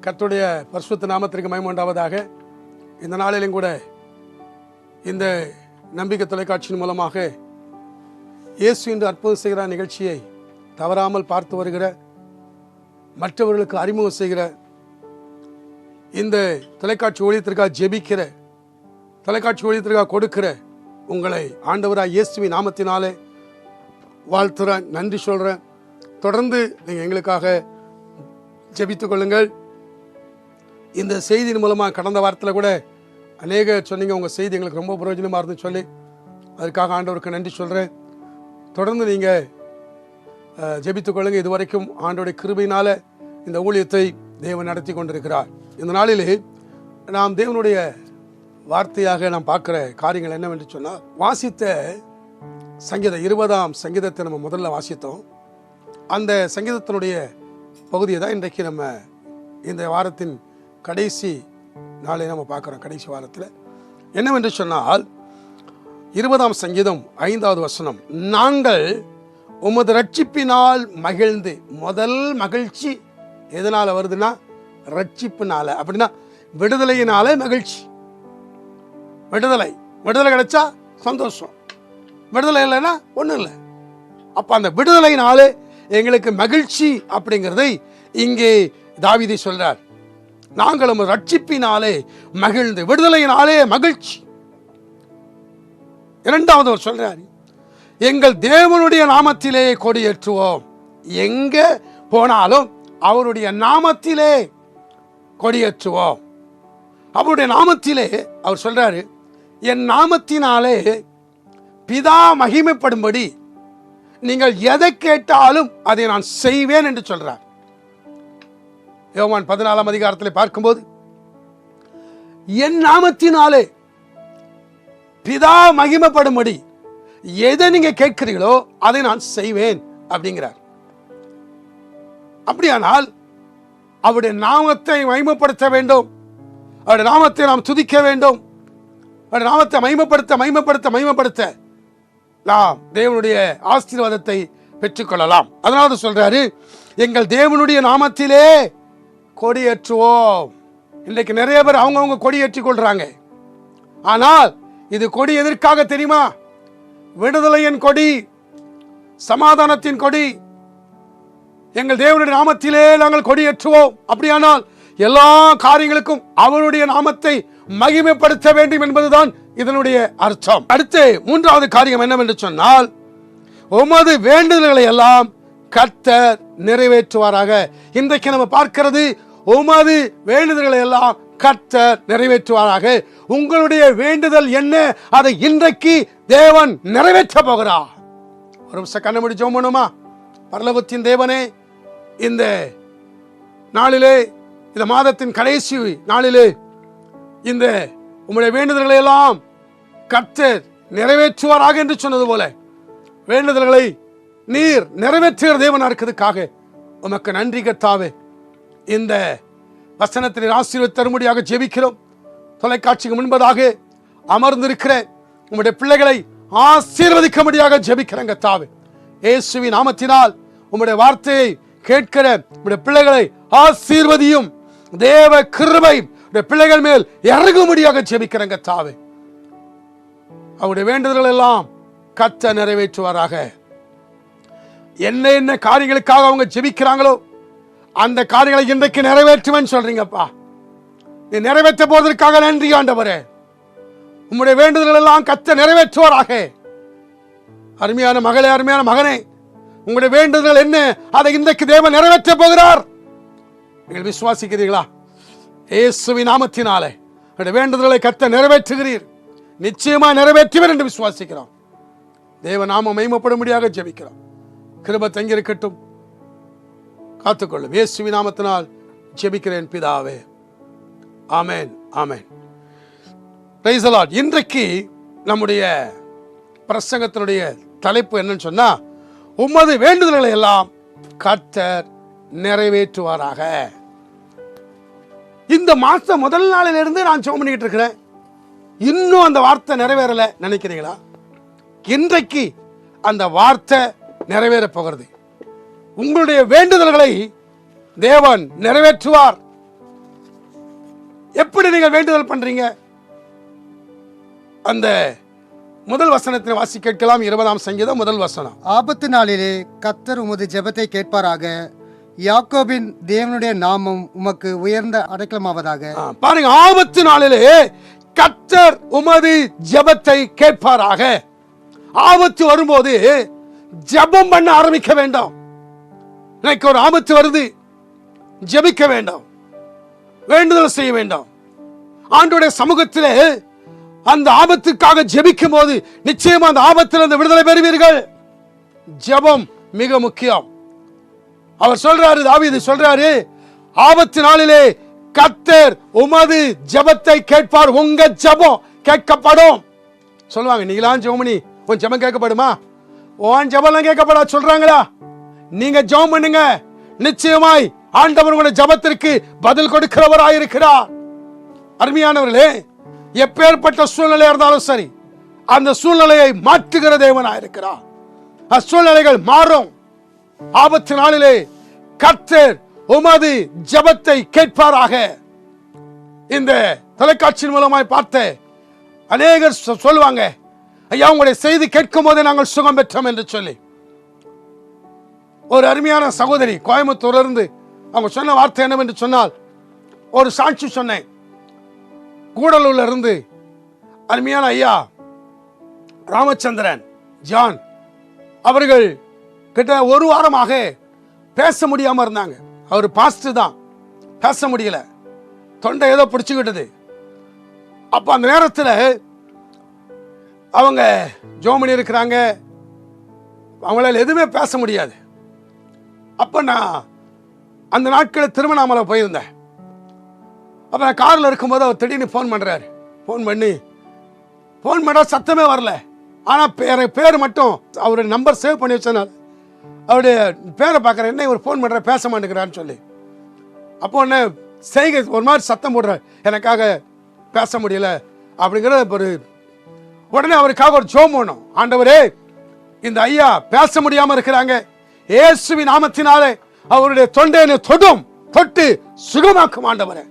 கத்துடைய பரிசுத்த நாமத்திற்கு மயமுண்டாவதாக இந்த நாளிலும் கூட இந்த நம்பிக்கை தொலைக்காட்சியின் மூலமாக இயேசு என்று அற்புதம் செய்கிற நிகழ்ச்சியை தவறாமல் பார்த்து வருகிற மற்றவர்களுக்கு அறிமுகம் செய்கிற இந்த தொலைக்காட்சி ஊழியத்திற்காக ஜெபிக்கிற தொலைக்காட்சி ஊழியத்திற்காக கொடுக்கிற உங்களை ஆண்டவராக இயேசுவி நாமத்தினாலே வாழ்த்துறேன் நன்றி சொல்கிறேன் தொடர்ந்து நீங்கள் எங்களுக்காக ஜெபித்துக்கொள்ளுங்கள் இந்த செய்தியின் மூலமாக கடந்த வாரத்தில் கூட அநேக சொன்னீங்க. உங்கள் செய்தி எங்களுக்கு ரொம்ப பிரயோஜனமாக இருந்து சொல்லி. அதுக்காக ஆண்டவருக்கு நன்றி சொல்கிறேன் தொடர்ந்து நீங்கள் ஜெபித்துக் கொள்ளுங்கள் இதுவரைக்கும் ஆண்டோடைய கிருபையினால் இந்த ஊழியத்தை தேவன் நடத்தி கொண்டிருக்கிறார். இந்த நாளிலே நாம் தேவனுடைய வார்த்தையாக நாம் பார்க்குற காரியங்கள் என்னவென்று சொன்னால் வாசித்த சங்கீதம் இருபதாம் சங்கீதத்தை நம்ம முதல்ல வாசித்தோம். அந்த சங்கீதத்தினுடைய பகுதியை தான் இன்றைக்கு நம்ம இந்த வாரத்தின் கடைசி நாளை நம்ம பார்க்குறோம் கடைசி வாரத்தில். என்னவென்று சொன்னால் இருபதாம் சங்கீதம் ஐந்தாவது வசனம் நாங்கள் உமது ரட்சிப்பினால் மகிழ்ந்து முதல் மகிழ்ச்சி எதனால் வருதுன்னா ரட்சிப்புனால அப்படின்னா விடுதலையினால மகிழ்ச்சி. விடுதலை. விடுதலை கிடைச்சா சந்தோஷம். விடுதலை இல்லைன்னா ஒன்றும் இல்லை. அப்போ அந்த விடுதலையினாலே எங்களுக்கு மகிழ்ச்சி அப்படிங்கிறதை இங்கே தாவிதை நாங்கள் நாங்களும் ரட்சிப்பினாலே மகிழ்ந்து விடுதலையினாலே மகிழ்ச்சி. இரண்டாவது அவர் சொல்றார் எங்கள் தேவனுடைய நாமத்திலே கொடியேற்றுவோம் எங்க போனாலும் அவருடைய நாமத்திலே கொடியேற்றுவோம் அவருடைய நாமத்திலே அவர் சொல்றாரு என் நாமத்தினாலே பிதா மகிமைப்படும்படி நீங்கள் எதை கேட்டாலும் அதை நான் செய்வேன் என்று சொல்றார். யோவான் பதினாலாம் அதிகாரத்தில் பார்க்கும்போது என் நாமத்தினாலே பிதா மகிமைப்படும்படி எதை நீங்க கேட்கிறீங்களோ அதை நான் செய்வேன் அப்படிங்கிறார். அப்படியானால் அவருடைய நாமத்தை மகிமப்படுத்த வேண்டும். அவருடைய நாமத்தை நாம் துதிக்க வேண்டும். அவருடைய நாமத்தை மகிமப்படுத்த மகிமப்படுத்த மகிமப்படுத்த நாம் தேவனுடைய ஆசீர்வாதத்தை பெற்றுக்கொள்ளலாம். அதனால சொல்றாரு எங்கள் தேவனுடைய நாமத்திலே கொடியேற்றுவோம். இன்றைக்கு நிறைய பேர் அவங்கவுங்க கொடியேற்றி கொள்றாங்க ஆனால் இது கொடி எதற்காக தெரியுமா? விடுதலையின் கொடி சமாதானத்தின் கொடி. எங்கள் தேவனுடைய நாமத்திலே நாங்கள் கொடியேற்றுவோம். அப்படியானால் எல்லா காரியங்களுக்கும் அவருடைய நாமத்தை மகிமைப்படுத்த வேண்டும் என்பதுதான் இதனுடைய அர்த்தம். அடுத்து மூன்றாவது காரியம் என்னவென்று சொன்னால் உமது வேண்டுதல்களை எல்லாம் கர்த்தர் நிறைவேற்றுவாராக. இன்றைக்கு நம்ம பார்க்கிறது உமது வேண்டுதல்களை எல்லாம் கர்த்தர் நிறைவேற்றுவாராக. உங்களுடைய வேண்டுதல் என்ன? அதை இன்றைக்கு தேவன் நிறைவேற்ற போகிறார். ஒரு நிமிஷம் கண்ண முடி ஜெபம் பண்ணுமா? பரலோகத்தின் தேவனே இந்த நாளிலே இந்த மாதத்தின் கடைசி நாளிலே இந்த உம்முடைய வேண்டுதல்களை எல்லாம் கர்த்தர் நிறைவேற்றுவாராக என்று சொன்னது போல வேண்டுதல்களை நீர் நிறைவேற்றுகிற தேவனாக இருக்கிறதுக்காக உமக்கு நன்றி கர்த்தாவே. இந்த வசனத்தின் ஆசீர்வதி தரும்படியாக ஜெபிக்கிறோம். தொலைக்காட்சிக்கு முன்பதாக அமர்ந்திருக்கிற உம்முடைய பிள்ளைகளை ஆசீர்வதிக்கும்படியாக ஜெபிக்கிறங்க தாவு இயேசுவின் நாமத்தினால் உம்முடைய வார்த்தையை கேட்கிற உங்களுடைய பிள்ளைகளை ஆசீர்வதியும் தேவ கிருபை பிள்ளைகள் மேல் இறங்கும்படியாக ஜெபிக்கிறங்க தாவு அவருடைய வேண்டுதல்கள் எல்லாம் கத்த நிறைவேற்றுவாராக. என்ன என்ன காரியங்களுக்காக அவங்க ஜெபிக்கிறாங்களோ அந்த காரியங்களை இன்றைக்கு நிறைவேற்றுவேன் சொல்றீங்கப்பா. நீ நிறைவேற்ற போவதற்காக நன்றி ஆண்டவரே. உம்முடைய வேண்டுதல்கள் எல்லாம் கத்த நிறைவேற்றுவாராக. அருமையான மகளே அருமையான மகனே உங்களுடைய வேண்டுதல் என்ன? அதை இன்றைக்கு தேவன் நிறைவேற்ற போகிறார். நீங்கள் விசுவாசிக்கிறீர்களா? இயேசுவி நாமத்தினாலே உங்களுடைய வேண்டுதல்களை கத்த நிறைவேற்றுகிறீர். நிச்சயமா நிறைவேற்றுவர் என்று விசுவாசிக்கிறோம். தேவ நாம மெய்மப்படும்படியாக ஜெபிக்கிறோம். கிருப தங்கியிருக்கட்டும். காத்துக்கொள்ளும். இயேசுவின் நாமத்தினால் ஜெபிக்கிறேன் பிதாவே. ஆமேன் ஆமேன். ரைசலால் இன்றைக்கு நம்முடைய பிரசங்கத்தினுடைய தலைப்பு என்னன்னு சொன்னா உமது வேண்டுதல்களை எல்லாம் கர்த்தர் நிறைவேற்றுவாராக. இந்த மாதம் முதல் நாளிலிருந்து நான் ஜெபம் பண்ணிக்கிட்டு இருக்கிறேன். இன்னும் அந்த வார்த்தை நிறைவேறலை நினைக்கிறீங்களா? இன்றைக்கு அந்த வார்த்தை நிறைவேற போகிறது. உங்களுடைய வேண்டுதல்களை தேவன் நிறைவேற்றுவார். எப்படி நீங்கள் வேண்டுதல் பண்றீங்க? அந்த முதல் வசனத்தை வாசி கேட்கலாம். இருபதாம் சங்கீதம் முதல் வசனம். ஆபத்து நாளிலே கத்தர் உமது ஜெபத்தை கேட்பாராக. யாக்கோபின் தேவனுடைய நாமம் உமக்கு உயர்ந்த அடைக்கலமாவதாக. பாருங்க ஆபத்து நாளிலே கர்த்தர் உமது ஜெபத்தை கேட்பாராக. ஆபத்து வரும்போது ஜெபம் பண்ண ஆரம்பிக்க வேண்டாம். இன்னைக்கு ஒரு ஆபத்து வருது. ஜெபிக்க வேண்டாம். வேண்டுதல் செய்ய வேண்டாம். ஆண்டோடைய சமூகத்திலே அந்த ஆபத்துக்காக ஜெபிக்கும் போது நிச்சயமா அந்த ஆபத்தில் அந்த விடுதலை பெறுவீர்கள். ஜெபம் மிக முக்கியம். அவர் சொல்றாரு தாவி இது சொல்றாரு ஆபத்து நாளிலே கத்தர் உமது ஜபத்தை கேட்பார். உங்க ஜெபம் கேட்கப்படும். சொல்லுவாங்க நீங்களாம் ஜெபமணி உன் ஜெபம் கேட்கப்படுமா? உன் ஜபம்லாம் கேட்கப்படா சொல்றாங்களா? நீங்க ஜெபம் பண்ணுங்க. நிச்சயமாய் ஆண்டவர் உங்களுடைய ஜெபத்திற்கு பதில் கொடுக்கிறவராயிருக்கிறார். அருமையானவர்களே எப்பேற்பட்ட சூழ்நிலையா இருந்தாலும் சரி அந்த சூழ்நிலையை மாற்றுகிற தேவனாயிருக்கிறார். அச்சூழ்நிலைகள் மாறும். ஆபத்து நாளிலே கர்த்தர் உமது ஜபத்தை கேட்பாராக. இந்த தொலைக்காட்சியின் மூலமாய் பார்த்த அநேகர் சொ- சொல்லுவாங்க ஐயா உங்களுடைய செய்தி கேட்கும் போதே நாங்கள் சுகம் பெற்றோம் என்று சொல்லி. ஒரு அருமையான சகோதரி கோயம்புத்தூர்ல இருந்து அவங்க சொன்ன வார்த்தை என்னவென்று சொன்னால் ஒரு சாட்சி சொன்னேன். கூடலூர்ல இருந்து அருமையான ஐயா ராமச்சந்திரன் ஜான் அவர்கள் கிட்ட ஒரு வாரமாக பேச முடியாமல் இருந்தாங்க. அவர் பாஸ்ட்டு தான். பேச முடியல. தொண்டை ஏதோ பிடிச்சிக்கிட்டது. அப்போ அந்த நேரத்தில் அவங்க ஜோமணி இருக்கிறாங்க. அவங்களால எதுவுமே பேச முடியாது. அப்போ நான் அந்த நாட்களில் திருவண்ணாமலை போயிருந்தேன். அப்போ நான் காரில் இருக்கும்போது அவர் திடீர்னு ஃபோன் பண்ணுறாரு ஃபோன் பண்ணி ஃபோன் பண்ணா சத்தமே வரல. ஆனால் பேர் பேர் மட்டும் அவருடைய நம்பர் சேவ் பண்ணி வச்சனால அவருடைய பேரை பார்க்குறேன் என்ன இவர் ஃபோன் பண்ணுற பேச மாட்டேங்கிறான்னு சொல்லி. அப்போ ஒன்று செய்கை ஒரு மாதிரி சத்தம் போடுற எனக்காக பேச முடியல அப்படிங்கிற ஒரு உடனே அவருக்காக ஒரு ஜோம் போனோம் ஆண்டவரே இந்த ஐயா பேச முடியாமல் இருக்கிறாங்க. இயேசுவி நாமத்தினாலே அவருடைய தொண்டையை தொடும் தொட்டு சுகமாக்கும் ஆண்டவரே.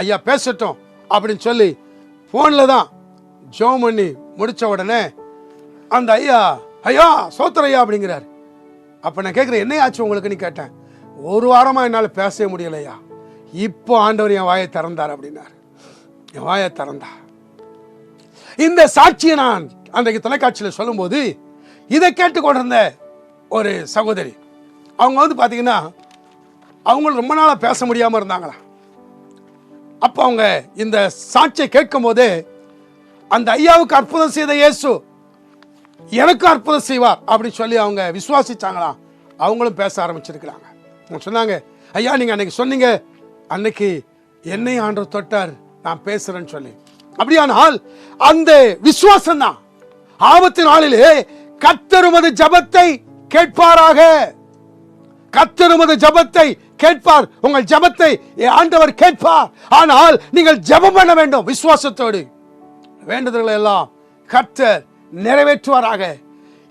ஐயா பேசட்டும் அப்படின்னு சொல்லி ஃபோனில் தான் ஜோம் பண்ணி முடிச்ச உடனே அந்த ஐயா ஐயா சோத்திர ஐயா அப்படிங்கிறார். அப்ப நான் கேட்குறேன் என்ன ஆச்சு உங்களுக்குன்னு கேட்டேன். ஒரு வாரமா என்னால் பேசவே முடியலையா இப்போ ஆண்டவர் என் வாயை திறந்தார் அப்படின்னார். என் வாயை திறந்தா இந்த சாட்சியை நான் அன்றைக்கு தொலைக்காட்சியில் சொல்லும்போது இதை கேட்டுக்கொண்டிருந்த ஒரு சகோதரி. அவங்க வந்து பார்த்தீங்கன்னா அவங்கள ரொம்ப நாளாக பேச முடியாமல் இருந்தாங்களா? அப்போ அவங்க இந்த சாட்சியை கேட்கும் போது அந்த ஐயாவுக்கு அற்புதம் செய்த இயேசு எனக்கு அற்புதம் செய்வார் அப்படின்னு சொல்லி அவங்க விசுவாசிச்சாங்களாம் அவங்களும் பேச ஆரம்பிச்சிருக்கிறாங்க. அவங்க சொன்னாங்க ஐயா நீங்கள் அன்னைக்கு சொன்னீங்க அன்னைக்கு என்னை ஆண்டு தொட்டார் நான் பேசுறேன்னு சொல்லி. அப்படியானால் அந்த விசுவாசம் தான் ஆபத்து நாளிலே கத்தருமது ஜபத்தை கேட்பாராக. கத்தருமது ஜபத்தை கேட்பார். உங்கள் ஜபத்தை ஆண்டவர் கேட்பார். ஆனால் நீங்கள் ஜெபம் பண்ண வேண்டும் விசுவாசத்தோடு. வேண்டுதல்களை எல்லாம் கர்த்தர் நிறைவேற்றுவாராக.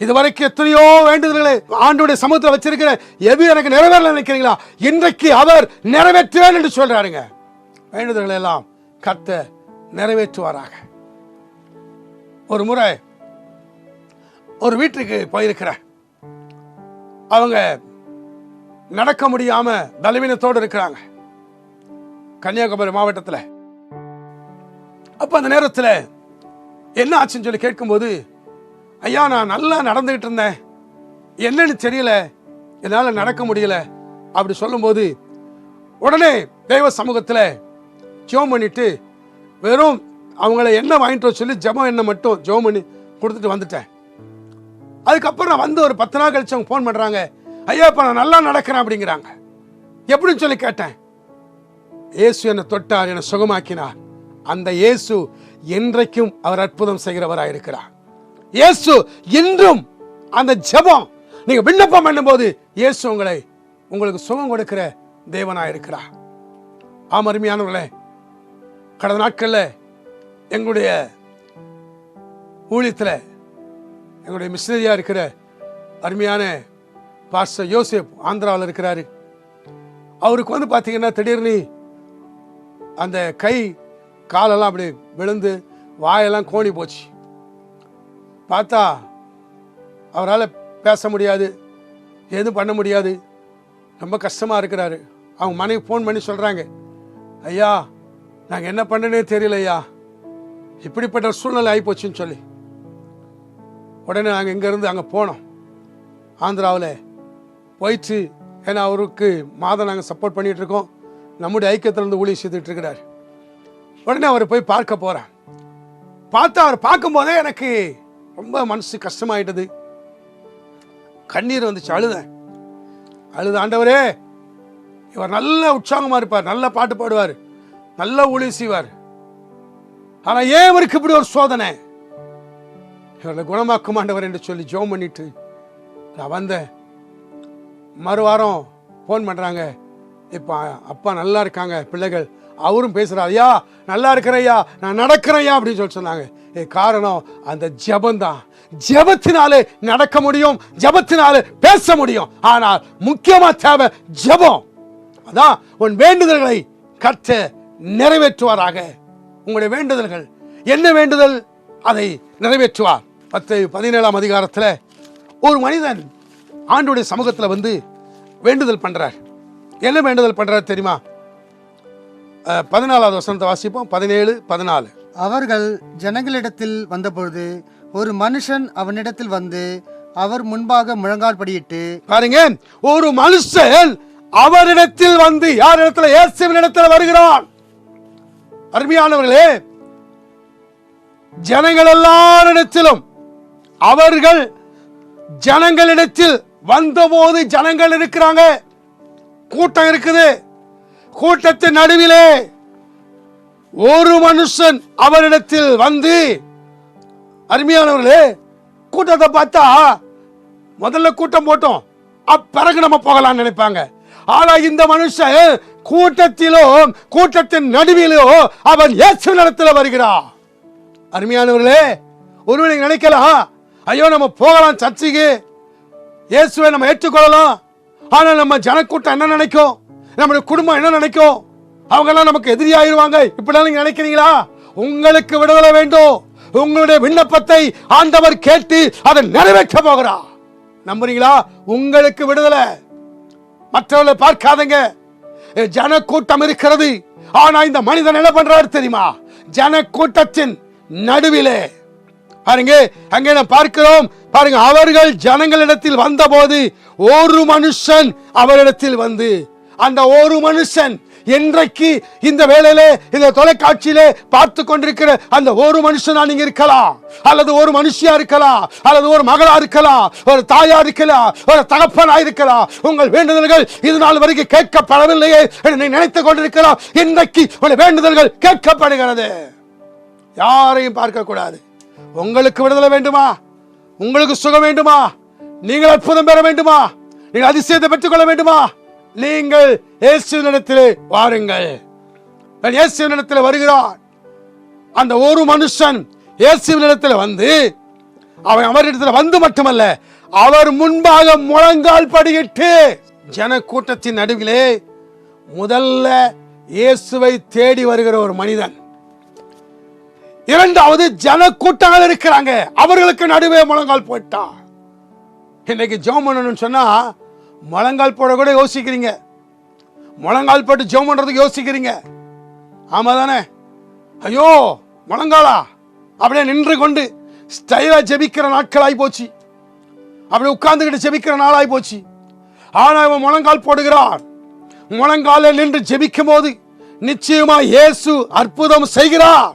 இதுவரைக்கும் எத்தனையோ வேண்டுதல்களை ஆண்டுடைய சமூகத்தில் வச்சிருக்கிற எது எனக்கு நிறைவேறல நினைக்கிறீங்களா? இன்றைக்கு அவர் நிறைவேற்றுவேன் என்று சொல்றாருங்க. வேண்டுதல்களை எல்லாம் கத்த நிறைவேற்றுவாராக. ஒரு முறை ஒரு வீட்டுக்கு போயிருக்கிறேன். அவங்க நடக்க முடியாம பலவீனத்தோடு இருக்கிறாங்க. கன்னியாகுமரி மாவட்டத்தில். அப்ப அந்த நேரத்தில் என்ன ஆச்சுன்னு சொல்லி கேட்கும்போது ஐயா நான் நல்லா நடந்துகிட்டு இருந்தேன். என்னன்னு தெரியல. என்னால் நடக்க முடியல. அப்படி சொல்லும்போது உடனே தெய்வ சமூகத்தில் ஜெபம் பண்ணிட்டு வெறும் அவங்கள என்ன வாங்கிட்டு வர சொல்லி ஜெபம் என்ன மட்டும் ஜோம் பண்ணி கொடுத்துட்டு வந்துட்டேன். அதுக்கப்புறம் நான் வந்து ஒரு பத்து நாள் கழிச்சு அவங்க ஃபோன் பண்ணுறாங்க ஐயா இப்போ நான் நல்லா நடக்கிறேன் அப்படிங்கிறாங்க. எப்படின்னு சொல்லி கேட்டேன். இயேசு என்னை தொட்டார் என்னை சுகமாக்கினார். அந்த இயேசு என்றைக்கும் அவர் அற்புதம் செய்கிறவராக இருக்கிறார். இயேசு இன்றும் அந்த ஜெபம் நீங்க விண்ணப்பம் பண்ணும்போது இயேசு உங்களை உங்களுக்கு சுகம் கொடுக்கிற தேவனாக இருக்கிறார். ஆம் அருமையானவர்களே கடந்த நாட்களில் எங்களுடைய ஊழியத்தில் எங்களுடைய மிஷினரியாக இருக்கிற அருமையான பாஸ்டர் யோசேப் ஆந்திராவில் இருக்கிறாரு. அவருக்கு வந்து பார்த்தீங்கன்னா திடீர்னு அந்த கை காலெல்லாம் அப்படி விழுந்து வாயெல்லாம் கோணி போச்சு. பார்த்தா அவரால் பேச முடியாது எதுவும் பண்ண முடியாது. ரொம்ப கஷ்டமாக இருக்கிறாரு. அவங்க மனைவி ஃபோன் பண்ணி சொல்கிறாங்க ஐயா நாங்கள் என்ன பண்ணனே தெரியல ஐயா இப்படிப்பட்ட சூழ்நிலை ஆகிப்போச்சுன்னு சொல்லி. உடனே நாங்கள் இங்கேருந்து அங்கே போனோம். ஆந்திராவில் போயிட்டு ஏன்னா அவருக்கு மாதம் நாங்கள் சப்போர்ட் பண்ணிகிட்ருக்கோம் இருக்கோம். நம்முடைய ஐக்கியத்திலிருந்து ஊழியம் செய்துட்டு இருக்கிறார். உடனே அவர் போய் பார்க்க போகிறேன் பார்த்தா அவர் பார்க்கும்போதே எனக்கு ரொம்ப மனசு கஷ்டமாயிட்டது. கண்ணீர் வந்துச்சு அழுதேன். அழுத ஆண்டவரே இவர் நல்ல உற்சாகமாக இருப்பார் நல்ல பாட்டு பாடுவார் நல்ல ஊழியம் செய்வார். ஆனால் ஏன் இவருக்கு இப்படி ஒரு சோதனை? இவர்களை குணமாக்கும் ஆண்டவர் என்று சொல்லி ஜோம் பண்ணிட்டு நான் வந்தேன். மறுவாரம் ஃபோன் பண்ணுறாங்க இப்போ அப்பா நல்லா இருக்காங்க பிள்ளைகள். அவரும் பேசுகிறார் ஐயா நல்லா இருக்கிறையா நான் நடக்கிறேன்யா அப்படின்னு சொல்லி சொன்னாங்க. ஏ காரணம் அந்த ஜபந்தான் ஜபத்தினாலே நடக்க முடியும் ஜபத்தினாலே பேச முடியும். ஆனால் முக்கியமா தேவை ஜெபம். அதான் உன் வேண்டுதல்களை கற்ற நிறைவேற்றுவாராக. உங்களுடைய வேண்டுதல்கள். என்ன வேண்டுதல்? அதை நிறைவேற்றுவார். பத்து பதினேழாம் அதிகாரத்தில் ஒரு மனிதன் ஆண்டுடைய சமூகத்தில் வந்து வேண்டுதல் பண்றார். என்ன வேண்டுதல் பண்றார் தெரியுமா? பதினாலாவது வசனத்தை வாசிப்போம். பதினேழு பதினாலு. அவர்கள் ஜனங்களிடத்தில் வந்தபொழுது ஒரு மனுஷன் அவனிடத்தில் வந்து அவர் முன்பாக முழங்கால் படியிட்டு பாருங்க ஒரு மனுஷன் அவரிடத்தில் வந்து யார் இடத்துல? இயேசுவின் இடத்துல வருகிறான். அருமையானவர்களே ஜனங்கள் எல்லாரிடத்திலும் அவர்கள் ஜனங்களிடத்தில் வந்தபோது ஜனங்கள் இருக்கிறாங்க. கூட்டம் இருக்குது. கூட்டத்தின் நடுவிலே ஒரு மனுஷன் அவரிடத்தில் வந்து அருமையானவர்களே கூட்டத்தை பார்த்தா முதல்ல கூட்டம் போட்டோம். அப்பிறகு நம்ம போகலாம்னு நினைப்பாங்க. ஆனா இந்த மனுஷன் கூட்டத்திலோ கூட்டத்தின் நடுவிலோ அவன் இயேசு நடத்துல வருகிறான். அருமையானவர்களே ஒருவனை நினைக்கலாம் ஐயோ நம்ம போகலாம் சர்ச்சைக்கு. இயேசுவை நம்ம ஏற்றுக்கொள்ளலாம். ஆனால் நம்ம ஜனக்கூட்டம் என்ன நினைக்கும்? நம்முடைய குடும்பம் என்ன நினைக்கும்? அவங்கெல்லாம் நமக்கு எதிரியாயிருவாங்க. இப்படிலாம் நீங்க நினைக்கிறீங்களா? உங்களுக்கு விடுதலை வேண்டும். உங்களுடைய விண்ணப்பத்தை ஆண்டவர் கேட்டு அதை நிறைவேற்ற போகிறா நம்புறீங்களா? உங்களுக்கு விடுதலை. மற்றவர்களை பார்க்காதங்க. ஜன கூட்டம் இருக்கிறது. ஆனா இந்த மனிதன் என்ன பண்றாரு தெரியுமா? ஜன கூட்டத்தின் நடுவிலே பாருங்க அங்கே நாம் பார்க்கிறோம் பாருங்க அவர்கள் ஜனங்களிடத்தில் வந்தபோது ஒரு மனுஷன் அவரிடத்தில் வந்து அந்த ஒரு மனுஷன் என்றைக்கு இந்த வேலையில இந்த தொலைக்காட்சியிலே பார்த்து கொண்டிருக்கிற அந்த ஒரு மனுஷனா நீங்க இருக்கலாம் அல்லது ஒரு மனுஷியா இருக்கலாம் அல்லது ஒரு மகளா இருக்கலாம் ஒரு தாயா இருக்கலாம் ஒரு தகப்பனா இருக்கலாம். உங்கள் வேண்டுதல்கள் இது நாள் வரைக்கும் கேட்கப்படவில்லையே என்று நினைத்துக் கொண்டிருக்கலாம் இன்றைக்கு உங்கள் வேண்டுதல்கள் கேட்கப்படுகிறது. யாரையும் பார்க்க கூடாது உங்களுக்கு விடுதலை வேண்டுமா? உங்களுக்கு சுகம் வேண்டுமா? நீங்கள் அற்புதம் பெற வேண்டுமா? நீங்கள் அதிசயத்தை பெற்றுக்கொள்ள வேண்டுமா? நீங்கள் இயேசுவினிடத்திலே வாருங்கள். நான் இயேசுவினிடத்தில் வருகிறான். அந்த ஒரு மனுஷன் இயேசுவினிடத்தில் வந்து அவன் அவரிடத்தில் வந்து மட்டுமல்ல அவர் முன்பாக முழங்கால் படியிட்டு ஜன கூட்டத்தின் நடுவிலே முதல்ல இயேசுவை தேடி வருகிற ஒரு மனிதன். இரண்டாவது ஜன கூட்டங்கள் இருக்கிறாங்க. அவர்களுக்கு நடுவே முழங்கால் போட்டா இன்னைக்கு ஜோம் பண்ணணும்னு சொன்னா முழங்கால் போட கூட யோசிக்கிறீங்க. முழங்கால் போட்டு ஜோம் பண்றதுக்கு யோசிக்கிறீங்க. ஆமா தானே? ஐயோ முழங்காலா? அப்படியே நின்று கொண்டு ஸ்டைலா ஜெபிக்கிற நாட்கள் ஆகி போச்சு. அப்படி உட்கார்ந்துக்கிட்டு ஜெபிக்கிற நாளாய் போச்சு. ஆனா இவன் முழங்கால் போடுகிறான். முழங்கால நின்று ஜெபிக்கும் போது நிச்சயமா இயேசு அற்புதம் செய்கிறார்.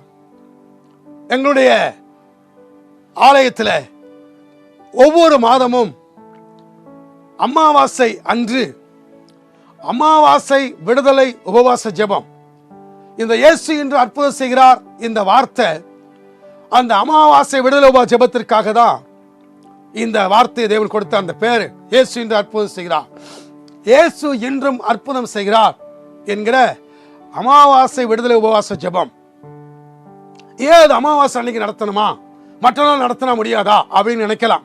எங்களுடைய ஆலயத்தில் ஒவ்வொரு மாதமும் அமாவாசை அன்று அமாவாசை விடுதலை உபவாச ஜெபம். இந்த இயேசு என்று அற்புதம் செய்கிறார் இந்த வார்த்தை. அந்த அமாவாசை விடுதலை உபா ஜெபத்திற்காக தான் இந்த வார்த்தையை தேவன் கொடுத்த அந்த பேர். இயேசு என்று அற்புதம் செய்கிறார். இயேசு என்றும் அற்புதம் செய்கிறார் என்கிற அமாவாசை விடுதலை உபவாச ஜெபம். ஏன் அது அமாவாசை அன்னைக்கு நடத்தணுமா? மற்ற நாள் நடத்தினா முடியாதா? அப்படின்னு நினைக்கலாம்.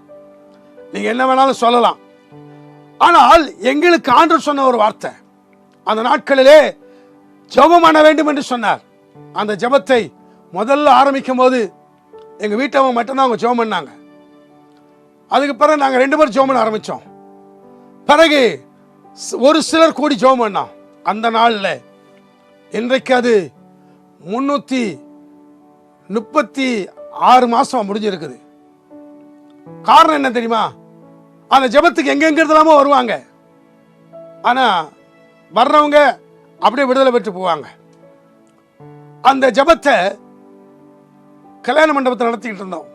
நீங்க என்ன வேணாலும் சொல்லலாம். ஆனால் எங்களுக்கு ஆண்டு சொன்ன ஒரு வார்த்தை. அந்த நாட்களிலே ஜெபம் பண்ண வேண்டும் என்று சொன்னார். அந்த ஜெபத்தை முதல்ல ஆரம்பிக்கும் போது எங்க வீட்டவங்க மட்டும்தான் அவங்க ஜெபம் பண்ணாங்க. அதுக்கு பிறகு நாங்க ரெண்டு பேரும் ஜெபம் பண்ண ஆரம்பிச்சோம். பிறகு ஒரு சிலர் கூடி ஜெபம் பண்ணோம் அந்த நாளில் இன்றைக்கு அது முன்னூத்தி முப்பத்தி ஆறு மாசம் முடிஞ்சிருக்குது. காரணம் என்ன தெரியுமா? அந்த ஜெபத்துக்கு எங்கெங்க வருவாங்க. ஆனா வர்றவங்க அப்படியே விடுதலை பெற்று போவாங்க. அந்த ஜெபத்தை கல்யாண மண்டபத்தை நடத்திக்கிட்டு இருந்தோம்.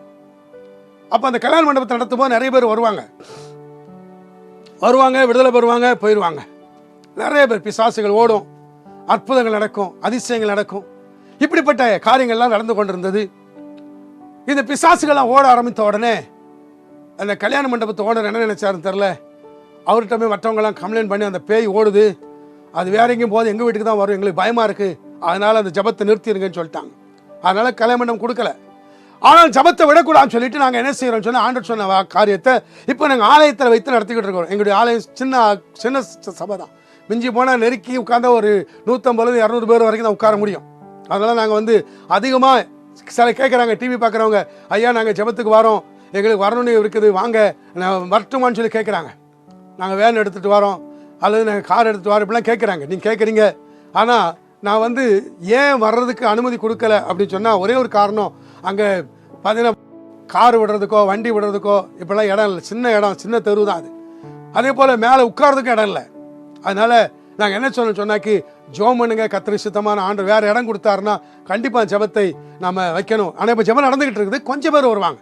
அப்ப அந்த கல்யாண மண்டபத்தை நடத்தும் போது நிறைய பேர் வருவாங்க. வருவாங்க விடுதலை பெறுவாங்க போயிடுவாங்க நிறைய பேர் பிசாசுகள் ஓடும். அற்புதங்கள் நடக்கும் அதிசயங்கள் நடக்கும். இப்படிப்பட்ட காரியங்கள்லாம் நடந்து கொண்டிருந்தது. இந்த பிசாசுகள்லாம் ஓட ஆரம்பித்த உடனே அந்த கல்யாண மண்டபத்து ஓனர் என்ன நினைச்சாருன்னு தெரில அவர்கிட்ட போய் மற்றவங்கலாம் கம்ப்ளைண்ட் பண்ணி அந்த பேய் ஓடுது. அது வேற எங்கேயும் போது எங்கள் வீட்டுக்கு தான் வரும் எங்களுக்கு பயமாக இருக்குது அதனால் அந்த ஜபத்தை நிறுத்திடுங்கன்னு சொல்லிட்டாங்க. அதனால் கல்யாண மண்டபம் கொடுக்கல. ஆனால் ஜபத்தை விடக்கூடாதுன்னு சொல்லிட்டு நாங்கள் என்ன செய்கிறோம்னு சொன்னால் ஆண்டர் சொன்ன காரியத்தை இப்போ நாங்கள் ஆலயத்தில் வைத்து நடத்திக்கிட்டு இருக்கோம் எங்களுடைய ஆலயம் சின்ன சின்ன சபை தான். மிஞ்சி போனால் நெருக்கி உட்காந்த ஒரு நூற்றம்பது இரநூறு பேர் வரைக்கும் தான் உட்கார முடியும். அதனால் நாங்கள் வந்து அதிகமாக சில கேட்குறாங்க டிவி பார்க்குறவங்க ஐயா நாங்கள் ஜெபத்துக்கு வரோம். எங்களுக்கு வரணும்னு இருக்குது. வாங்க. நான் வரட்டுமான்னு சொல்லி கேட்குறாங்க நாங்கள் வேன் எடுத்துகிட்டு வரோம். அல்லது நாங்கள் கார் எடுத்துகிட்டு வரோம். இப்படிலாம் கேட்குறாங்க நீங்கள் கேட்குறீங்க ஆனால் நான் வந்து ஏன் வர்றதுக்கு அனுமதி கொடுக்கல அப்படின்னு சொன்னால் ஒரே ஒரு காரணம். அங்கே பார்த்தீங்கன்னா கார் விடுறதுக்கோ வண்டி விடுறதுக்கோ இப்படிலாம் இடம் இல்லை. சின்ன இடம் சின்ன தெரு தான் அது. அதே போல் மேலே உட்கார்றதுக்கும் இடம் இல்லை. அதனால் நாங்கள் என்ன சொன்னோம் சொன்னாக்கி ஜோம் பண்ணுங்க கத்திரி சுத்தமான ஆண்டு வேற இடம் கொடுத்தாருன்னா கண்டிப்பாக ஜெபத்தை நம்ம வைக்கணும். ஆனால் இப்போ ஜெபம் நடந்துகிட்டு இருக்குது. கொஞ்சம் பேர் வருவாங்க.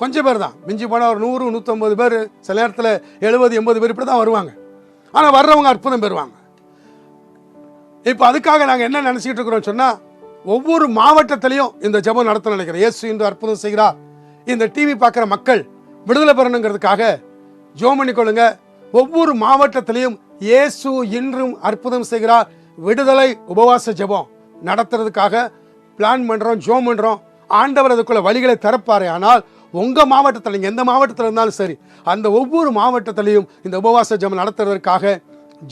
கொஞ்சம் பேர் தான். மிஞ்சி போனால் ஒரு நூறு நூற்றம்பது பேர். சில நேரத்தில் எழுபது எண்பது பேர் இப்படி தான் வருவாங்க. ஆனால் வர்றவங்க அற்புதம் பெறுவாங்க. இப்போ அதுக்காக நாங்கள் என்ன நினச்சிக்கிட்டு இருக்கிறோம் சொன்னால் ஒவ்வொரு மாவட்டத்திலையும் இந்த ஜெபம் நடத்த நினைக்கிறேன். இயேசு இன்று அற்புதம் செய்கிறார். இந்த டிவி பார்க்குற மக்கள் விடுதலை பெறணுங்கிறதுக்காக ஜோம் பண்ணிக்கொள்ளுங்க ஒவ்வொரு மாவட்டத்திலையும் இயேசு இன்றும் அற்புதம் செய்கிறார். விடுதலை உபவாச ஜெபம் நடத்துறதுக்காக பிளான் பண்ணுறோம் ஜோம் பண்ணுறோம் ஆண்டவர் அதுக்குள்ள வழிகளை திறப்பார். ஆனால் உங்கள் மாவட்டத்தில் நீங்கள் எந்த மாவட்டத்தில் இருந்தாலும் சரி அந்த ஒவ்வொரு மாவட்டத்திலையும் இந்த உபவாச ஜெபம் நடத்துறதற்காக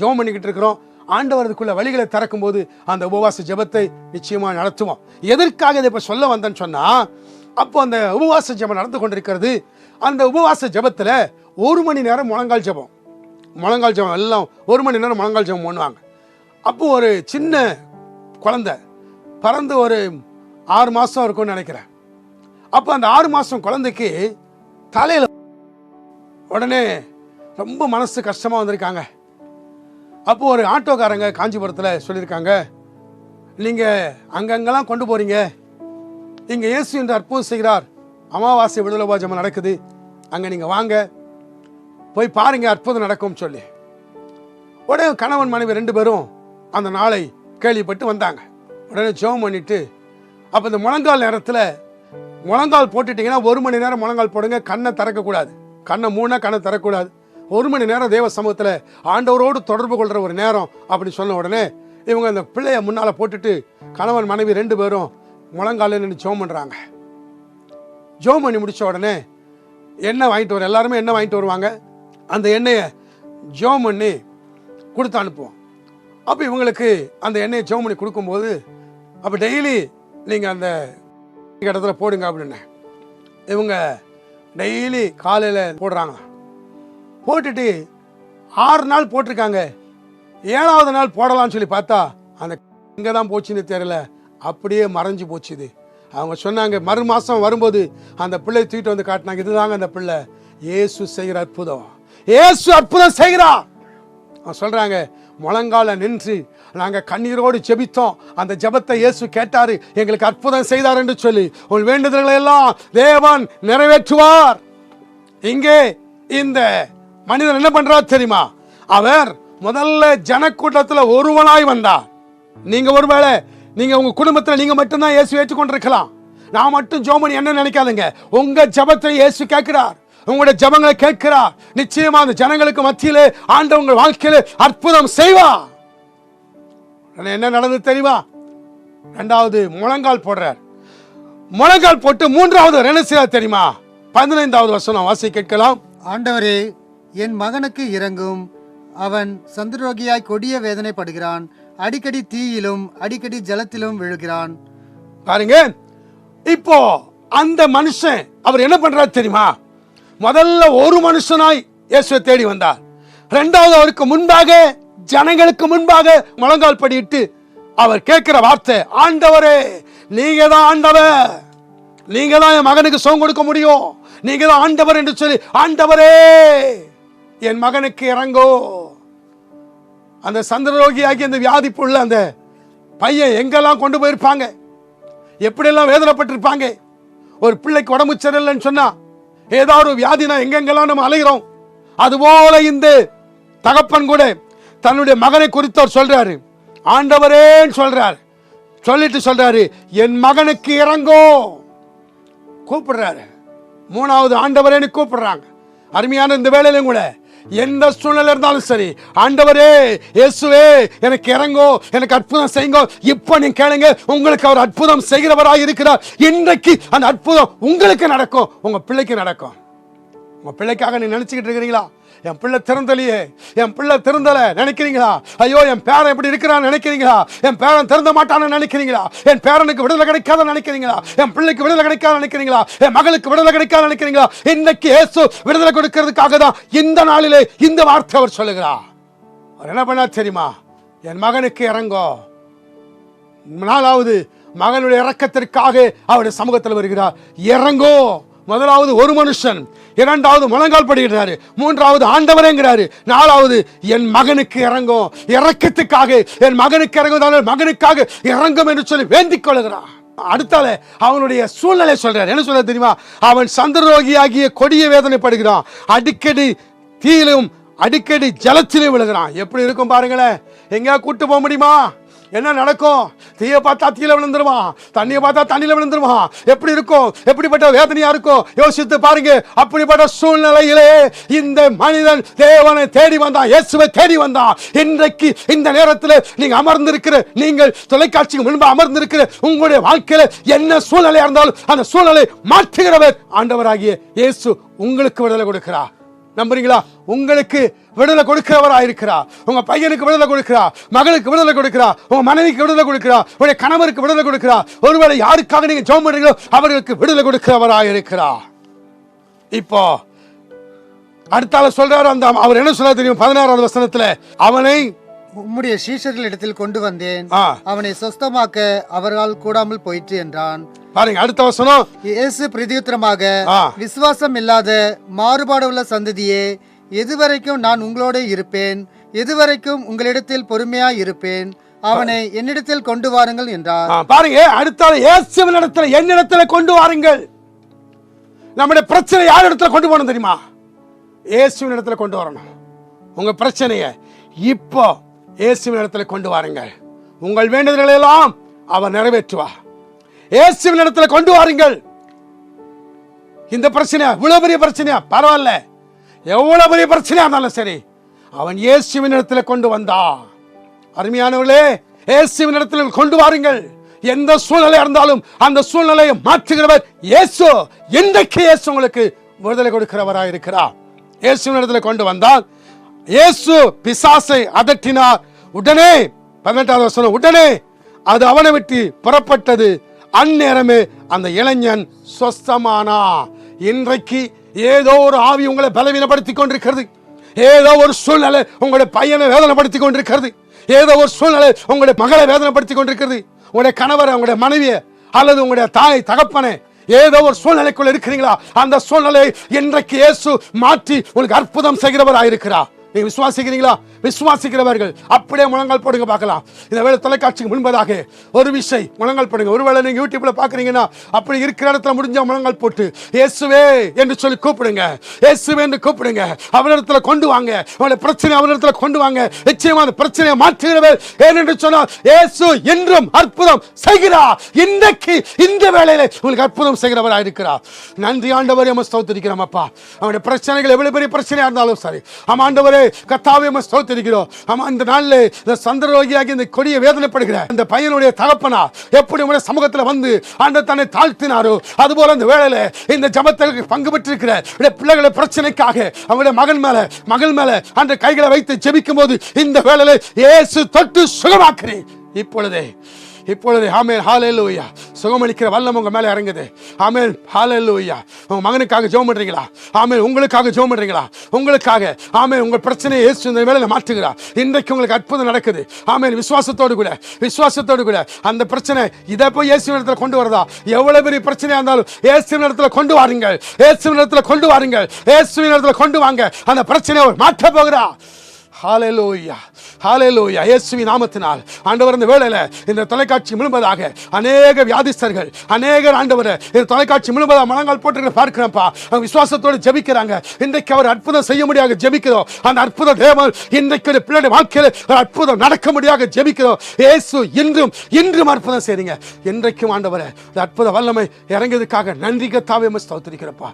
ஜோம் பண்ணிக்கிட்டு இருக்கிறோம். ஆண்டவர் அதுக்குள்ள வழிகளை திறக்கும் போது அந்த உபவாச ஜெபத்தை நிச்சயமாக நடத்துவோம். எதற்காக இதை இப்போ சொல்ல வந்தேன்னு சொன்னால் அப்போ அந்த உபவாச ஜெபம் நடந்து கொண்டிருக்கிறது. அந்த உபவாச ஜெபத்தில் ஒரு மணி நேரம் முழங்கால் ஜெபம். முழங்கால் ஜெபம் எல்லாம் ஒரு மணி நேரம் முழங்கால் ஜெபம் பண்ணுவாங்க. அப்போ ஒரு சின்ன குழந்தை பிறந்து ஒரு ஆறு மாதம் இருக்கும்னு நினைக்கிறேன். அப்போ அந்த ஆறு மாதம் குழந்தைக்கு தலையில் உடனே ரொம்ப மனசு கஷ்டமாக வந்திருக்காங்க. அப்போ ஒரு ஆட்டோக்காரங்க காஞ்சிபுரத்தில் சொல்லியிருக்காங்க நீங்கள் அங்கங்கெல்லாம் கொண்டு போகிறீங்க இங்கே இயேசு என்று அற்புதம் செய்கிறார். அமாவாசை விடுதலை பாஜகம் நடக்குது. அங்கே நீங்கள் வாங்க. போய் பாருங்கள் அற்புதம் நடக்கும் சொல்லி. உடனே கணவன் மனைவி ரெண்டு பேரும் அந்த நாளை கேள்விப்பட்டு வந்தாங்க. உடனே ஜெபம் பண்ணிட்டு அப்போ இந்த முழங்கால் நேரத்தில் முழங்கால் போட்டுட்டிங்கன்னா ஒரு மணி நேரம் முழங்கால் போடுங்க கண்ணை திறக்கக்கூடாது. கண்ணை மூணாக கண்ணை திறக்கக்கூடாது. ஒரு மணி நேரம் தேவ சமூகத்தில் ஆண்டவரோடு தொடர்பு கொள்கிற ஒரு நேரம் அப்படின்னு சொன்ன உடனே இவங்க அந்த பிள்ளைய முன்னால் போட்டுட்டு கணவன் மனைவி ரெண்டு பேரும் முழங்கால நின்று ஜோம் பண்ணுறாங்க ஜோம் பண்ணி முடித்த உடனே எண்ணெய் வாங்கிட்டு வர எல்லாருமே எண்ணெய் வாங்கிட்டு வருவாங்க. அந்த எண்ணெயை ஜோம் பண்ணி கொடுத்து அனுப்புவோம். அப்போ இவங்களுக்கு அந்த எண்ணெயை ஜோம் பண்ணி கொடுக்கும்போது அப்போ டெய்லி நீங்கள் அந்த இடத்துல போடுங்க அப்படின்னு. இவங்க டெய்லி காலையில் போடுறாங்க போட்டுட்டு ஆறு நாள் போட்டிருக்காங்க. ஏழாவது நாள் போடலாம்னு சொல்லி பார்த்தா அந்த இங்கே தான் போச்சுன்னு தெரியல. அப்படியே மறைஞ்சு போச்சு இது அவங்க சொன்னாங்க மறு மாதம் வரும்போது அந்த பிள்ளை தூக்கிட்டு வந்து காட்டினாங்க. இதுதாங்க அந்த பிள்ளை. இயேசு செய்கிற அற்புதம். இயேசு அற்புதம் செய்கிறா அவன் சொல்கிறாங்க முழங்கால நின்று நாங்கள் கண்ணீரோடு ஜெபித்தோம். அந்த ஜெபத்தை இயேசு கேட்டாரு எங்களுக்கு அற்புதம் செய்தார் என்று சொல்லி உன் வேண்டுதல்களை எல்லாம் தேவன் நிறைவேற்றுவார். இங்கே இந்த மனிதன் என்ன பண்றார் தெரியுமா? அவர் முதல்ல ஜனக்கூட்டத்தில் ஒருவனாய் வந்தார். நீங்க ஒருவேளை நீங்க உங்க குடும்பத்தில் நீங்க மட்டும்தான் இயேசு ஏற்றுக்கொண்டிருக்கலாம். நான் மட்டும் ஜோமனி என்ன நினைக்காதுங்க. உங்க ஜெபத்தை இயேசு கேட்கிறார். உங்களுடைய ஜெபங்களை கேட்கிறார். நிச்சயமா அந்த ஜனங்களுக்கு மத்தியிலே ஆண்டவர் உங்கள் வாழ்க்கையில அற்புதம் செய்வா என்ன நடந்தது தெரியுமா? ரெண்டாவது முழங்கால் போடுறார். முழங்கால் போட்டு மூன்றாவது என்ன செய்யார் தெரியுமா? பதினைந்தாவது வசனம் வாசி கேட்கலாம். ஆண்டவரே என் மகனுக்கு இறங்கும் அவன் சந்திரோகியாய் கொடிய வேதனைப்படுகிறான். அடிக்கடி தீயிலும் அடிக்கடி ஜலத்திலும் விழுகிறான். பாருங்க இப்போ அந்த மனுஷன் அவர் என்ன பண்றாரு தெரியுமா? முதல்ல ஒரு மனுஷனாய் இயேசுவை தேடி வந்தார். ரெண்டாவது அவருக்கு முன்பாக ஜனங்களுக்கு முன்பாக முழங்கால் படிட்டு அவர் கேட்கிற வார்த்தை ஆண்டவரே நீங்க தான் ஆண்டவர். நீங்க தான் என் மகனுக்கு சுகம் கொடுக்க முடியும். நீங்க தான் ஆண்டவர் என்று சொல்லி ஆண்டவரே என் மகனுக்கு இறங்கோ. அந்த சந்திரரோகியாகி அந்த வியாதிப்புள்ள அந்த பையன் எங்கெல்லாம் கொண்டு போயிருப்பாங்க? எப்படியெல்லாம் வேதனைப்பட்டிருப்பாங்க? ஒரு பிள்ளைக்கு உடம்பு சரியில்லைன்னு சொன்னா ஏதாவது ஒரு வியாதினா எங்கெங்கெல்லாம் நம்ம அலைகிறோம் அதுபோல இந்த தகப்பன் கூட தன்னுடைய மகனை குறித்து அவர் சொல்றாரு. ஆண்டவரேன்னு சொல்றாரு. சொல்லிட்டு சொல்றாரு என் மகனுக்கு இறங்கோ. கூப்பிடுறாரு. மூணாவது ஆண்டவரேன்னு கூப்பிடுறாங்க. அருமையான இந்த வேலையிலும் கூட எந்த சூழ்நிலை இருந்தாலும் சரி ஆண்டவரே இயேசுவே எனக்கு இறங்கோ எனக்கு அற்புதம் செய்யுங்கோ. இப்போ நீங்க கேளுங்க உங்களுக்கு அவர் அற்புதம் செய்கிறவராக இருக்கிறார். இன்றைக்கு அந்த அற்புதம் உங்களுக்கு நடக்கும் உங்க பிள்ளைக்கு நடக்கும். உங்க பிள்ளைக்காக நீ நினைச்சுக்கிட்டு இருக்கிறீங்களா? என் பிள்ளை திறந்தலையே என் பிள்ளை திறந்தல நினைக்கிறீங்களா? ஐயோ என் பேரன் எப்படி இருக்கிறான்னு நினைக்கிறீங்களா? என் பேரன் திறந்த மாட்டான்னு நினைக்கிறீங்களா? என் பேரனுக்கு விடுதலை கிடைக்காத நினைக்கிறீங்களா? என் பிள்ளைக்கு விடுதலை கிடைக்காத நினைக்கிறீங்களா? என் மகளுக்கு விடுதலை கிடைக்காத நினைக்கிறீங்களா? இன்னைக்கு ஏசு விடுதலை கொடுக்கறதுக்காக தான் இந்த நாளிலே இந்த வார்த்தை அவர் சொல்லுகிறார். அவர் என்ன பண்ணா தெரியுமா? என் மகனுக்கு இறங்கோ. நாலாவது மகனுடைய இறக்கத்திற்காக அவருடைய சமூகத்தில் வருகிறார். இறங்கோ. முதலாவது ஒரு மனுஷன் இரண்டாவது முழங்கால் படுகிறாரு மூன்றாவது ஆண்டவரேங்கிறாரு நாலாவது என் மகனுக்கு இறங்கும் இறக்கத்துக்காக என் மகனுக்கு இறங்கும் மகனுக்காக இறங்கும் என்று சொல்லி வேண்டிக் கொள்கிறான் அடுத்தால அவனுடைய சூழ்நிலை சொல்றாரு. என்ன சொல்ற தெரியுமா? அவன் சந்திரரோகியாகிய கொடிய வேதனைப்படுகிறான். அடிக்கடி தீயிலும் அடிக்கடி ஜலத்திலும் விழுகிறான். எப்படி இருக்கும் பாருங்களேன்? எங்கேயா கூட்டு போக முடியுமா? என்ன நடக்கும்? தீயை பார்த்தா தீயில விழுந்துருவான். தண்ணியை பார்த்தா தண்ணியில விழுந்துருவான். எப்படி இருக்கும் எப்படிப்பட்ட வேதனையா இருக்கும் யோசித்து பாருங்க. அப்படிப்பட்ட சூழ்நிலையிலே இந்த மனிதன் தேவனை தேடி வந்தான் இயேசுவை தேடி வந்தான் இன்றைக்கு இந்த நேரத்தில் நீங்க அமர்ந்திருக்கிற நீங்கள் தொலைக்காட்சிக்கு முன்பு அமர்ந்திருக்கிற உங்களுடைய வாழ்க்கையில என்ன சூழ்நிலையா இருந்தாலும் அந்த சூழ்நிலை மாற்றுகிறவர் ஆண்டவராகிய இயேசு உங்களுக்கு விடுதலை கொடுக்கிறார். நம்புறீங்களா? உங்களுக்கு விடுதலை கொடுக்கிறவரா இருக்கிறா உங்க பையனுக்கு விடுதலை கொடுக்கிறா மகளுக்கு விடுதலை கொடுக்கிறா உங்க மனைவிக்கு விடுதலை கொடுக்கிறா உங்களுடைய கணவருக்கு விடுதலை கொடுக்கிறா ஒருவேளை யாருக்காக நீங்க ஜோம் பண்றீங்களோ அவர்களுக்கு விடுதலை கொடுக்கிறவரா இருக்கிறா இப்போ அடுத்தால சொல்றாரு அந்த அவர் என்ன சொல்ல தெரியும்? பதினாறாவது வசனத்துல அவனை உம்முடைய சீஷர்களிடத்தில் கொண்டு வந்தேன். அவனை சொஸ்தமாக்க அவர்களால் கூடாமல் போயிற்று என்றான். பாருங்க அடுத்த வசனம். இயேசு பிரதியுத்தரமாக. விசுவாசம் இல்லாத மாறுபாடு உள்ள சந்ததியே எதுவரைக்கும் நான் உங்களோட இருப்பேன். எதுவரைக்கும் உங்களிடத்தில் பொறுமையா இருப்பேன். அவனை என்னிடத்தில் கொண்டு வாருங்கள் என்றார். பாருங்க அடுத்தால இயேசுவின் இடத்துல என்னிடத்துல கொண்டு வாருங்கள். நம்முடைய பிரச்சனை யார் இடத்துல கொண்டு போகணும் தெரியுமா? இயேசுவின் இடத்துல கொண்டு வரணும். உங்க பிரச்சனையை இப்போ இயேசுவின் இடத்துல கொண்டு வாருங்கள். உங்கள் வேண்டுதல்களை எல்லாம் அவர் நிறைவேற்றுவார். இயேசுவின் இடத்துல கொண்டு வாருங்கள். இந்த பிரச்சனையா? இவ்வளவு பெரிய பிரச்சனையா? பரவாயில்ல. எவ்வளவு பெரிய பிரச்சனையா இருந்தாலும் சரி அவன் இயேசுவின் இடத்துல கொண்டு வந்தான். அருமையானவர்களே இயேசுவின் இடத்துல கொண்டு வாருங்கள். எந்த சூழ்நிலை இருந்தாலும் அந்த சூழ்நிலையை மாற்றுகிறவர் இயேசு. இன்றைக்கு இயேசு உங்களுக்கு விடுதலை கொடுக்கிறவராக இருக்கிறார் இயேசுவின் இடத்துல கொண்டு வந்தால் இயேசு பிசாசை அதட்டினார். உடனே பதினெட்டாவது வசனம் உடனே அது அவனை விட்டு புறப்பட்டது. அந்நேரமே அந்த இளைஞன் சொஸ்தமானா. இன்றைக்கு ஏதோ ஒரு ஆவி உங்களை பலவீனப்படுத்தி கொண்டிருக்கிறது. ஏதோ ஒரு சூழ்நிலை உங்களுடைய பையனை வேதனைப்படுத்தி கொண்டிருக்கிறது. ஏதோ ஒரு சூழ்நிலை உங்களுடைய மகளை வேதனைப்படுத்தி கொண்டிருக்கிறது. உங்களுடைய கணவரை உங்களுடைய மனைவியை அல்லது உங்களுடைய தாய் தகப்பனை ஏதோ ஒரு சூழ்நிலைக்குள்ள இருக்கிறீங்களா? அந்த சூழ்நிலையை இன்றைக்கு இயேசு மாற்றி உங்களுக்கு அற்புதம் செய்கிறவராயிருக்கிறார். நீங்க விசுவாசிக்கிறீங்களா? விசுவாசிக்கிறவர்கள் அப்படியே முழங்கால் போடுங்க பார்க்கலாம். இந்த வேலை தொலைக்காட்சிக்கு முன்பதாக ஒரு விஷயம் முழங்கால் போடுங்க. ஒருவேளை நீங்க யூடியூப்ல பாக்குறீங்கன்னா அப்படி இருக்கிற இடத்துல முடிஞ்ச முழங்கால் போட்டு இயேசுவே என்று சொல்லி கூப்பிடுங்க. இயேசுவே என்று கூப்பிடுங்க. அவரிடத்துல கொண்டு வாங்க. அவருடைய பிரச்சனை அவரிடத்துல கொண்டு வாங்க. நிச்சயமா அந்த பிரச்சனையை மாற்றுகிறவர். ஏனென்று சொன்னால் இயேசு என்றும் அற்புதம் செய்கிறார். இன்றைக்கு இந்த வேலையில உங்களுக்கு அற்புதம் செய்கிறவராக இருக்கிறார். நன்றி ஆண்டவரே நம்ம ஸ்தோத்திருக்கிறோம் அப்பா. அவனுடைய பிரச்சனைகள் எவ்வளவு பெரிய பிரச்சனையா இருந்தாலும் சரி. ஆமா ஆண்டவரே கத்தாவே ஸ்தோத்திருக்கிறோம். ஆமா இந்த நாளில் இந்த சந்திரரோகியாகி இந்த கொடிய வேதனைப்படுகிற இந்த பையனுடைய தகப்பனா எப்படி உடைய சமூகத்தில் வந்து அந்த தன்னை தாழ்த்தினாரோ அதுபோல அந்த வேளையில இந்த ஜபத்தில் பங்கு பெற்றிருக்கிற பிள்ளைகளை பிரச்சனைக்காக அவங்களுடைய மகன் மேல மகள் மேல அந்த கைகளை வைத்து ஜெபிக்கும் போது இந்த வேளையில இயேசு தொட்டு சுகமாக்குறேன் இப்பொழுதே இப்பொழுது ஆமேன் ஹாலேலூயா சுகமளிக்கிற வல்லம் உங்க மேல இறங்குது. ஆமேன் ஹாலேலூயா உங்க மகனுக்காக ஜோம் பண்றீங்களா? ஆமேல் உங்களுக்காக ஜோம் பண்றீங்களா? உங்களுக்காக ஆமேல் உங்க பிரச்சனையை இயேசு இந்த வேலையில மாற்றுகிறா இன்றைக்கு உங்களுக்கு அற்புதம் நடக்குது. ஆமேல் விசுவாசத்தோடு கூட விசுவாசத்தோடு கூட. அந்த பிரச்சனை இதை போய் இயேசு இடத்துல கொண்டு வரதா? எவ்வளவு பெரிய பிரச்சனையா இருந்தாலும் இயேசுவின் இடத்துல கொண்டு வாருங்கள். இயேசுவின் இடத்துல கொண்டு வாருங்கள். இயேசுவின் இடத்துல கொண்டு வாங்க. அந்த பிரச்சனையை அவர் மாற்ற போகிறா ஹalleluya ஹalleluya இயேசுவி நாமத்தினால். ஆண்டவர் இந்த வேளையில் இந்த தொலைக்காட்சி முழுவதாக அநேக வியாதிஸ்தர்கள் அநேகர் ஆண்டவர் இந்த தொலைக்காட்சி முழுவதாக மனங்கால் போட்டு பார்க்கிறப்பா அவங்க விசுவாசத்தோடு ஜெபிக்கிறாங்க. இன்றைக்கு அவர் அற்புதம் செய்ய முடியாத ஜெபிக்கிறோம். அந்த அற்புத தேவன் இன்றைக்கு ஒரு பிள்ளைடைய வாழ்க்கையில் ஒரு அற்புதம் நடக்க முடியாத ஜெபிக்கிறோம். இயேசு இன்றும் இன்றும் அற்புதம் செய்றீங்க. இன்றைக்கும் ஆண்டவர் இந்த அற்புத வல்லமை இறங்கியதுக்காக நன்றி கத்தாவே ஸ்தோத்திரிக்கிறப்பா.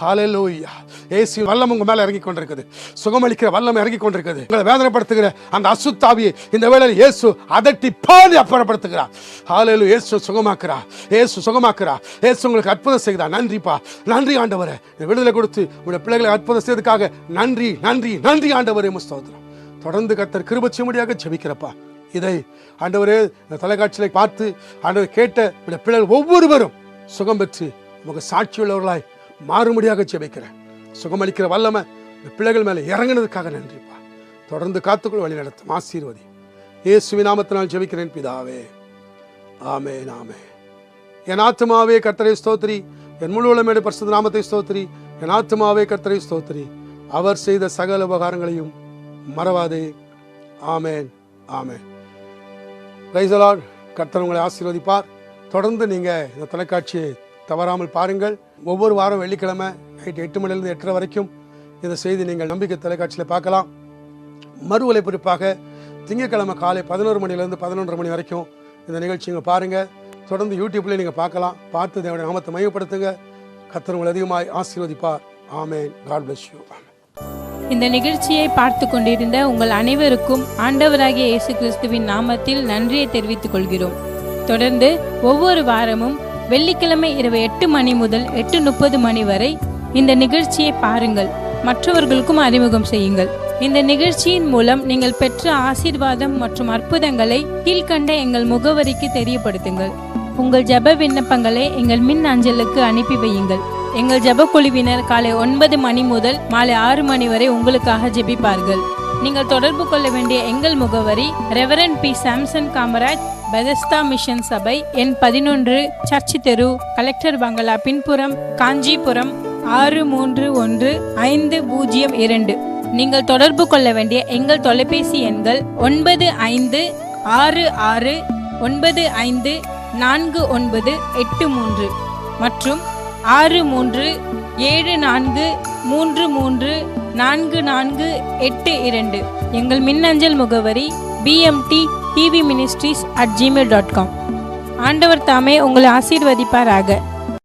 ஹalleluya இயேசு வல்லம் உங்க மேல இறங்கி கொண்டிருக்குது. சுகமளிக்கிற வல்லம் இறங்கி கொண்டிருக்குது. உங்களை வேதனைப்படுத்துகிற அந்த அசுத்தாவியை இந்த வேளையில் இயேசு அதட்டி பாதி அப்புறப்படுத்துகிறார். ஆலையில் இயேசு சுகமாக்குறா இயேசு சுகமாக்குறா. இயேசு உங்களுக்கு அற்புதம் செய்கிறா நன்றிப்பா. நன்றி ஆண்டவரே. இந்த விடுதலை கொடுத்து உங்களுடைய பிள்ளைகளை அற்புதம் செய்ததுக்காக நன்றி நன்றி நன்றி ஆண்டவரே ஸ்தோத்திரம். தொடர்ந்து கத்தர் கிருப செய்யும்படியாக ஜெபிக்கிறப்பா. இதை ஆண்டவரே இந்த தொலைக்காட்சியை பார்த்து ஆண்டவர் கேட்ட உடைய பிள்ளைகள் ஒவ்வொருவரும் சுகம் பெற்று உமக்கு சாட்சியுள்ளவர்களாய் மாறும்படியாக ஜெபிக்கிறேன். சுகமளிக்கிற வல்லமை இந்த பிள்ளைகள் மேலே இறங்குனதுக்காக நன்றிப்பா. தொடர்ந்து காத்துக்குள் வழி நடத்தும் ஆசீர்வதி. இயேசுவின் நாமத்தினால் ஜெபிக்கிறேன் பிதாவே. ஆமே நாமே என் ஆத்துமாவே கர்த்தரை ஸ்தோத்திரி. என் முழு உளமேடு பரிசுத்த நாமத்தை ஸ்தோத்திரி. என் ஆத்துமாவே கர்த்தரை ஸ்தோத்திரி. அவர் செய்த சகல உபகாரங்களையும் மறவாதே. ஆமேன் ஆமேன். ரைசலால் கர்த்தர் உங்களை ஆசீர்வதிப்பார். தொடர்ந்து நீங்கள் இந்த தொலைக்காட்சியை தவறாமல் பாருங்கள். ஒவ்வொரு வாரம் வெள்ளிக்கிழமை நைட் எட்டு மணிலிருந்து எட்டரை வரைக்கும் இந்த செய்தி நீங்கள் நம்பிக்கை தொலைக்காட்சியில் பார்க்கலாம். மறு ஒலிபரப்பாக திங்கட்கிழமை காலை பதினோரு மணிலேருந்து பதினொன்றரை மணி வரைக்கும் இந்த நிகழ்ச்சிங்க பாருங்கள் தொடர்ந்து யூடியூப்லேயே நீங்கள் பார்க்கலாம். பார்த்து தேவனுடைய நாமத்தை மையப்படுத்துங்க கர்த்தர் உங்களை அதிகமாய் ஆசீர்வதிப்பார். ஆமேன். காட் பிளஸ் யூ இந்த நிகழ்ச்சியை பார்த்து கொண்டிருந்த உங்கள் அனைவருக்கும் ஆண்டவராகிய இயேசு கிறிஸ்துவின் நாமத்தில் நன்றியை தெரிவித்துக் கொள்கிறோம். தொடர்ந்து ஒவ்வொரு வாரமும் வெள்ளிக்கிழமை இரவு எட்டு மணி முதல் எட்டு முப்பது மணி வரை இந்த நிகழ்ச்சியை பாருங்கள். மற்றவர்களுக்கும் அறிமுகம் செய்யுங்கள். இந்த நிகழ்ச்சியின் மூலம் நீங்கள் பெற்ற ஆசீர்வாதம் மற்றும் அற்புதங்களை கீழ்கண்ட எங்கள் முகவரிக்கு தெரியப்படுத்துங்கள். உங்கள் ஜெப விண்ணப்பங்களை எங்கள் மின் அஞ்சலுக்கு அனுப்பி வையுங்கள். எங்கள் ஜெப குழுவினர் காலை ஒன்பது மணி முதல் மாலை ஆறு மணி வரை உங்களுக்காக ஜெபிப்பார்கள். நீங்கள் தொடர்பு கொள்ள வேண்டிய எங்கள் முகவரி reverend P Samson Kamaraj Bethesda mission சபை எண் பதினொன்று சர்ச் தெரு கலெக்டர் பங்களா பின்புறம் காஞ்சிபுரம் ஆறு மூன்று ஒன்று ஐந்து பூஜ்ஜியம் இரண்டு. நீங்கள் தொடர்பு கொள்ள வேண்டிய எங்கள் தொலைபேசி எண்கள் ஒன்பது ஐந்து ஆறு ஆறு ஒன்பது ஐந்து நான்கு ஒன்பது எட்டு மூன்று மற்றும் ஆறு மூன்று ஏழு நான்கு மூன்று மூன்று நான்கு நான்கு எட்டு இரண்டு. எங்கள் மின்னஞ்சல் முகவரி BMT TV ministries at Gmail dot com ஆண்டவர் தாமே உங்களை ஆசீர்வதிப்பாராக.